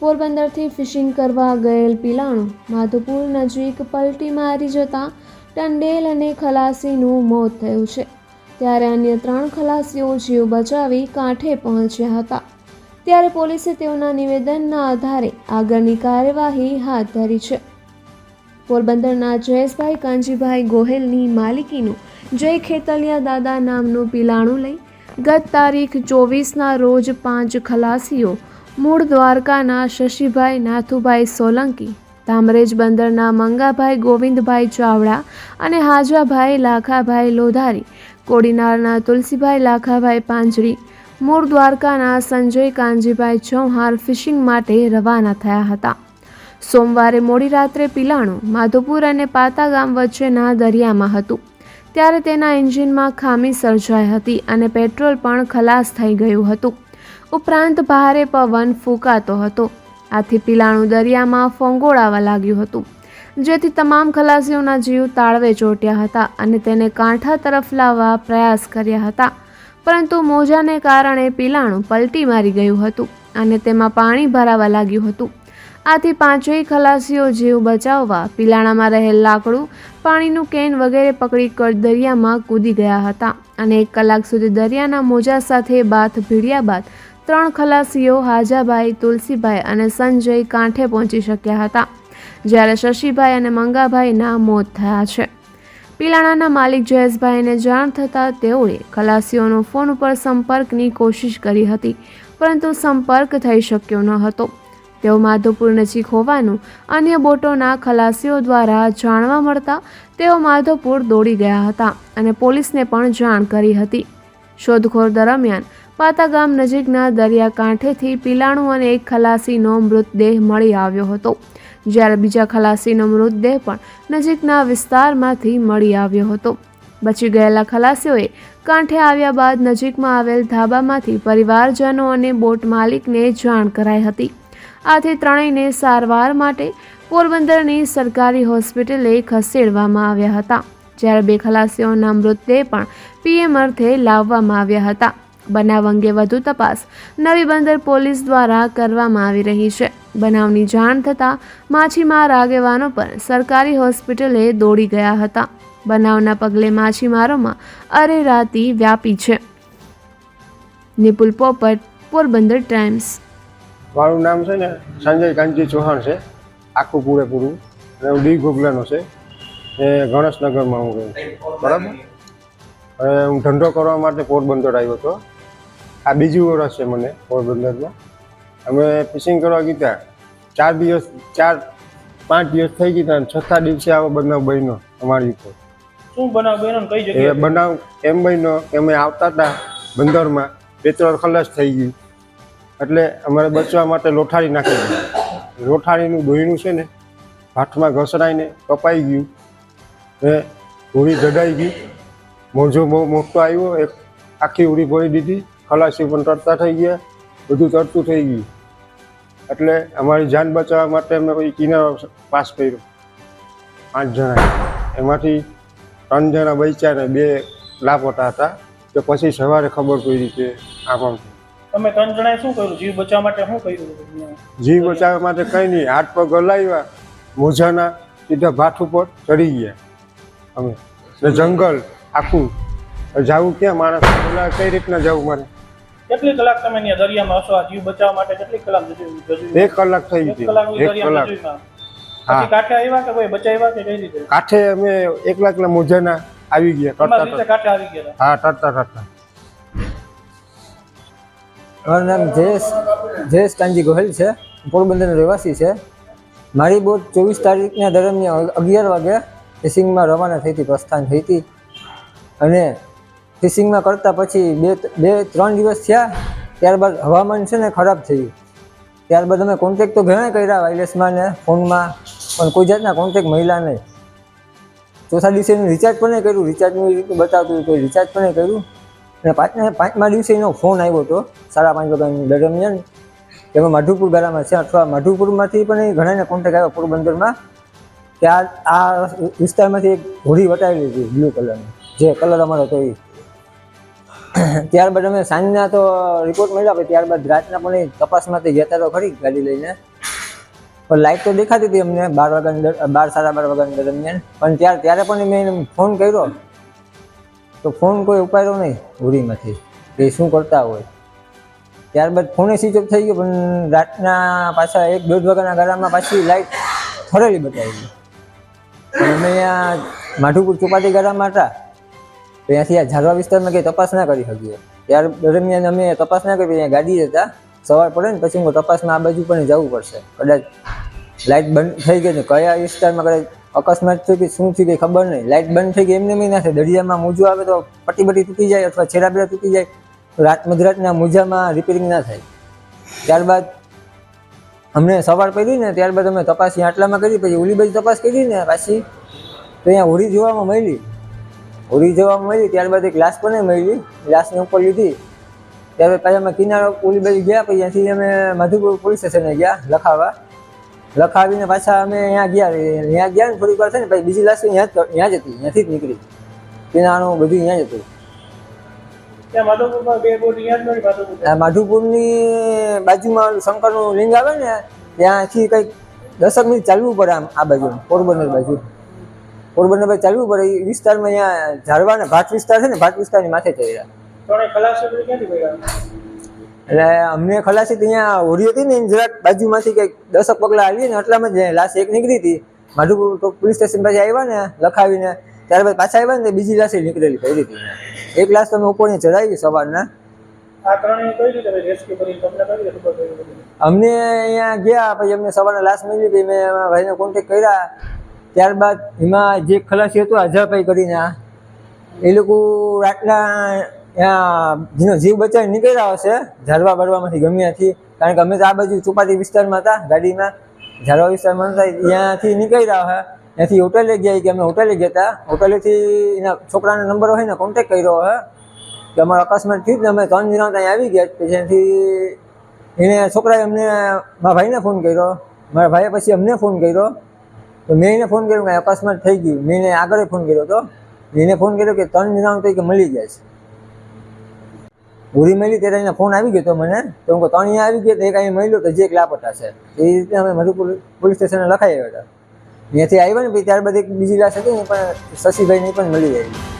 પોરબંદરથી fishing કરવા ગયેલ પિલાણું માધુપુર નજીક પલટી મારી જતા ટંડેલ અને ખલાસીનું મોત થયું છે. ત્યારે અન્ય ત્રણ ખલાસીઓ જીવ બચાવી કાંઠે પહોંચ્યા હતા. ત્યારે પોલીસે તેઓના નિવેદનના આધારે આગળની કાર્યવાહી હાથ ધરી છે. પોરબંદરના જયેશભાઈ કાંજીભાઈ ગોહેલની માલિકીનું જય ખેતલિયા દાદા નામનું પિલાણું લઈ ગત તારીખ ચોવીસના રોજ પાંચ ખલાસીઓ મૂળ દ્વારકાના શશીભાઈ નાથુભાઈ સોલંકી, ધામરેજ બંદરના મંગાભાઈ ગોવિંદભાઈ ચાવડા અને હાજાભાઈ લાખાભાઈ લોધારી, કોડીનારના તુલસીભાઈ લાખાભાઈ પાંજરી, મૂળ દ્વારકાના સંજય કાનજીભાઈ ચૌહાણ ફિશિંગ માટે રવાના થયા હતા. સોમવારે મોડી રાત્રે પિલાણું, માધોપુર અને પાતા ગામ વચ્ચેના દરિયામાં હતું. ત્યારે તેના એન્જિનમાં ખામી સર્જાઈ હતી અને પેટ્રોલ પણ ખલાસ થઈ ગયું હતું. ઉપરાંત ભારે પવન ફૂંકાતો હતો. આથી પીલાણું દરિયામાં ફોંગોળાવા લાગ્યું હતું. જેથી તમામ ખલાસીઓના જીવ તાળવે ચોટ્યા હતા અને તેને કાંઠા તરફ લાવવા પ્રયાસ કર્યા હતા. પરંતુ મોજાને કારણે પીલાણું પલટી મારી ગયું હતું અને તેમાં પાણી ભરાવા લાગ્યું હતું. આથી પાંચેય ખલાસીઓ જીવ બચાવવા પીલાણામાં રહેલ લાકડું, પાણીનું કેન વગેરે પકડી દરિયામાં કૂદી ગયા હતા અને એક કલાક સુધી દરિયાના મોજા સાથે બાથ ભીડ્યા બાદ ત્રણ ખલાસીઓ હાજાભાઈ, તુલસીભાઈ અને સંજય કાંઠે પહોંચી શક્યા હતા, જ્યારે શશીભાઈ અને મંગાભાઈના મોત થયા છે. પિલાણાના માલિક જયેશભાઈને જાણ થતાં તેઓએ ખલાસીઓનો ફોન ઉપર સંપર્કની કોશિશ કરી હતી, પરંતુ સંપર્ક થઈ શક્યો ન હતો. તેઓ માધોપુર નજીક હોવાનું અન્ય બોટોના ખલાસીઓ દ્વારા જાણવા મળતા તેઓ માધોપુર દોડી ગયા હતા અને પોલીસને પણ જાણ કરી હતી. શોધખોળ દરમિયાન પાતા ગામ નજીકના દરિયાકાંઠેથી પિલાણું અને એક ખલાસીનો મૃતદેહ મળી આવ્યો હતો. જ્યારે બીજા ખલાસીનો મૃતદેહ પણ નજીકના વિસ્તારમાંથી મળી આવ્યો હતો. બચી ગયેલા ખલાસીઓએ કાંઠે આવ્યા બાદ નજીકમાં આવેલ ધાબામાંથી પરિવારજનો અને બોટ માલિકને જાણ કરાઈ હતી. આથી ત્રણેયને સારવાર માટે પોરબંદરની સરકારી હોસ્પિટલે ખસેડવામાં આવ્યા હતા. જ્યારે બે ખલાસીઓના મૃતદેહ પણ પીએમ અર્થે લાવવામાં આવ્યા હતા. બનાવ અંગે વધુ તપાસ નવી બંદર પોલીસ દ્વારા કરવામાં આવી રહી છે. બનાવની જાણ થતાં માછીમાર આગેવાનો પણ સરકારી હોસ્પિટલે દોડી ગયા હતા. બનાવના પગલે માછીમારોમાં અરેરાતી વ્યાપી છે. નિપુલ પોપટ પોરબંદર ટાઈમ્સ. મારું નામ છે ને સંજય કાંજી ચૌહાણ છે. આખું પૂરેપૂરું. અને હું ડી ગોગલાનો છે. એ ગણેશનગરમાં હું રહું બરાબર. અને હું ધંધો કરવા માટે પોરબંદર આવ્યો હતો. આ બીજું વર્ષ છે મને પોરબંદરમાં અમે ફિશિંગ કરવા ગયા ચાર દિવસ ચાર પાંચ દિવસ થઈ ગયા અને છઠ્ઠા દિવસે આવો બનાવ બન્યો અમારી ઉપર. શું બનાવ બન્યો કઈ જગ્યાએ? બનાવ એમ બન્યો કે અમે આવતા હતા બંદરમાં પેટ્રોલ ખલાસ થઈ ગયું. એટલે અમારે બચવા માટે લોઠારી નાખી દીધી. લોઠારીનું દોહીનું છે ને હાથમાં ઘસડાઈને કપાઈ ગયું. ને ઉડી જડાઈ ગઈ. મોજો બહુ મોટો આવ્યો એક આખી ઉડી ભરી દીધી. ખલાસી પણ તરતા થઈ ગયા બધું તરતું થઈ ગયું. એટલે અમારી જાન બચાવવા માટે અમે કોઈ કિનારો પાસ કર્યો. પાંચ જણા. એમાંથી ત્રણ જણા બચ્યા ને બે લાપતા હતા કે પછી સવારે ખબર પડી કે આમ આમ તમે ત્રણ જણાએ શું કર્યું? જીવ બચાવવા માટે શું કર્યું જીવ બચાવવા માટે કંઈ નહીં હાથ પગ હલાવ્યા મોજાના સીધા ભાઠ ઉપર ચડી ગયા અમે. ને જંગલ આખું. જવું ક્યાં? માણસ કઈ રીતના જવું મારે? કેટલી કલાક તમે અહીંયા દરિયામાં હશો? આ જીવ બચાવવા માટે કેટલી કલાક જજો- જજો? એક કલાક થઈ ગઈ. એક કલાક. હા. કાંઠે આવ્યા કે કોઈ બચાવ્યા કે કઈ રીતે? કાંઠે અમે એકલા એકલા મોજાના આવી ગયા તરતા કાંઠે આવી ગયા હા તરતા તરતા મારું નામ જયેશ જયેશ કાનજી ગોહેલ છે. પોરબંદરનો રહેવાસી છે. મારી બોટ ચોવીસ તારીખના દરમિયાન અગિયાર વાગે ફિશિંગમાં રવાના થઈ હતી પ્રસ્થાન થઈ હતી. અને ફિશિંગમાં કરતાં પછી બે બે, ત્રણ દિવસ થયા, ત્યારબાદ હવામાન છે ને ખરાબ થયું. ત્યારબાદ અમે કોન્ટેક તો ઘણા કર્યા વાયરલેસમાં ને ફોનમાં પણ કોઈ જાતના કોન્ટેક મળ્યા નહીં. ચોથા દિવસે એનું રિચાર્જ પણ નહીં કર્યું. રિચાર્જનું એ રીતનું બતાવતું હતું રિચાર્જ પણ નહીં કર્યું. અને પાંચમા પાંચમા દિવસે એનો ફોન આવ્યો હતો, સાડા પાંચ વાગ્યાની દરમિયાન. એમાં માધુપુર ગાળામાં છે, અથવા માધુપુરમાંથી પણ એ ઘણાને કોન્ટેક આવ્યો પોરબંદરમાં, કે આ આ વિસ્તારમાંથી એક હોડી વટાવી હતી, બ્લુ કલરની. જે કલર અમારો હતો એ. ત્યારબાદ અમે સાંજના તો રિપોર્ટ મળ્યા, પછી ત્યારબાદ રાતના પણ એ જતા તો ખરી ગાડી લઈને. પણ લાઇટ તો દેખાતી હતી અમને બાર વાગ્યાની બાર, સાડા બાર વાગ્યાની દરમિયાન. પણ ત્યારે ત્યારે પણ મેં ફોન કર્યો. તો ફોન કોઈ ઉપાડ્યો નહીં હોડીમાંથી કે શું કરતા હોય. ત્યારબાદ ફોને સ્વિચ ઓફ થઈ ગયો, પણ રાતના પાછા એક, દોઢ વાગ્યાના ગાળામાં પાછી લાઇટ ફરેલી બતાવી. પણ અમે અહીંયા માધુપુર ચોપાટી ગાળામાં હતા. ત્યાંથી આ ઝારવા વિસ્તારમાં કંઈ તપાસ ના કરી શકીએ. ત્યાર દરમિયાન અમે તપાસ ના કરી ત્યાં ગાડી હતા સવાર પડે ને પછી હું તપાસમાં આ બાજુ પણ જવું પડશે. કદાચ લાઇટ બંધ થઈ ગઈ ને કયા વિસ્તારમાં કદાચ અકસ્માત થયું કે શું થયું કંઈ ખબર નહીં. લાઇટ બંધ થઈ ગઈ એમને નહીં ના દરિયામાં મોજું આવે તો પટ્ટી બટી તૂટી જાય અથવા છેડાબેડા તૂટી જાય. રાત મધરાતના મોજામાં રિપેરિંગ ના થાય. ત્યારબાદ અમને સવાર પડી ને ત્યારબાદ અમે તપાસ આટલામાં કરી, પછી ઓલી બાજુ તપાસ કરી ને પાછી તો અહીંયા હોળી જોવામાં મળી. હોળી જવા મળી ત્યારબાદ એક લાશ પણ મળી. લાશને ઉપર લીધી. ત્યારબાદ પાછા અમે કિનારો પુલી બાજુ ગયા પછી ત્યાંથી અમે મધુપુર પોલીસ સ્ટેશને ગયા લખાવા લખાવીને પાછા અમે અહીંયા ગયા ત્યાં ગયા ને થોડીક વાર થઈને ને પછી બીજી લાશ અહીંયા જ ત્યાં જ હતી ત્યાંથી જ નીકળી. કિનારાનું બધું અહીંયા જ હતું. ત્યાં જ મળી માધુપુરની બાજુમાં શંકરનું લિંગ આવે ને ત્યાંથી કંઈક દસક મિનિટ ચાલવું પડે આમ આ બાજુ પોરબંદર બાજુ. પોરબંદર પર ચાલવું પડે એ વિસ્તારમાં અહીંયા ઝાડવા ભાત ભાટ વિસ્તાર છે ને ભાટ વિસ્તારની માથે ચડી રહ્યા. એટલે અમને ખલાસી અહીંયા હોડી હતી ને જરાક બાજુમાંથી કંઈક દસક પગલા આવીએ ને એટલામાં જ લાશ એક નીકળી હતી. માધુપુર તો પોલીસ સ્ટેશન પાસે આવ્યા ને લખાવીને ત્યારબાદ પાછા આવ્યા ને બીજી લાશ નીકળેલી પડી હતી એક લાશ તમે ઉપરની ચડાવી સવારના? અમને અહીંયા ગયા પછી અમને સવારના લાશ મળી મેં ભાઈને કોન્ટેક કર્યા. ત્યારબાદ એમાં જે ખલાસી હતું અઝરભાઈ કરીને, એ લોકો રાતના જેનો જીવ બચાવી નીકળ્યા હશે, ઝાડવા બળવામાંથી ગમ્યાથી કારણ કે અમે તો આ બાજુ ચોપાટી વિસ્તારમાં હતા, ગાડીમાં. ઝાડવા વિસ્તારમાં હતા, ત્યાંથી નીકળ્યા હે. ત્યાંથી હોટલે ગયા કે અમે હોટલે ગયા હતા. હોટલેથી એના છોકરાનો નંબર હોય ને કોન્ટેક કર્યો હે. કે અમારો અકસ્માત થયું ને, અમે ત્રણ જણા ત્યાં આવી ગયા. પછી એને છોકરાએ અમને, મારા ભાઈને ફોન કર્યો. મારા ભાઈએ પછી અમને ફોન કર્યો. તો મેં એને ફોન કર્યો કે અકસ્માત થઈ ગયું. મેં એને આગળ ફોન કર્યો હતો એને ફોન કર્યો કે ત્રણ જણા તો કે મળી જાય છે. ઉરી મળી ત્યારે એને ફોન આવી ગયો તો મને. તો હું ત્રણ અહીંયા આવી ગયા તો એક અહીં મળ્યો તો જે એક લાપટા છે. એ રીતે અમે મધુપુર પોલીસ સ્ટેશને લખાઈ આવ્યા હતા. ત્યાંથી આવ્યા ને પછી ત્યારબાદ એક બીજી લાશ હતી ને પણ શશીભાઈની પણ મળી આવી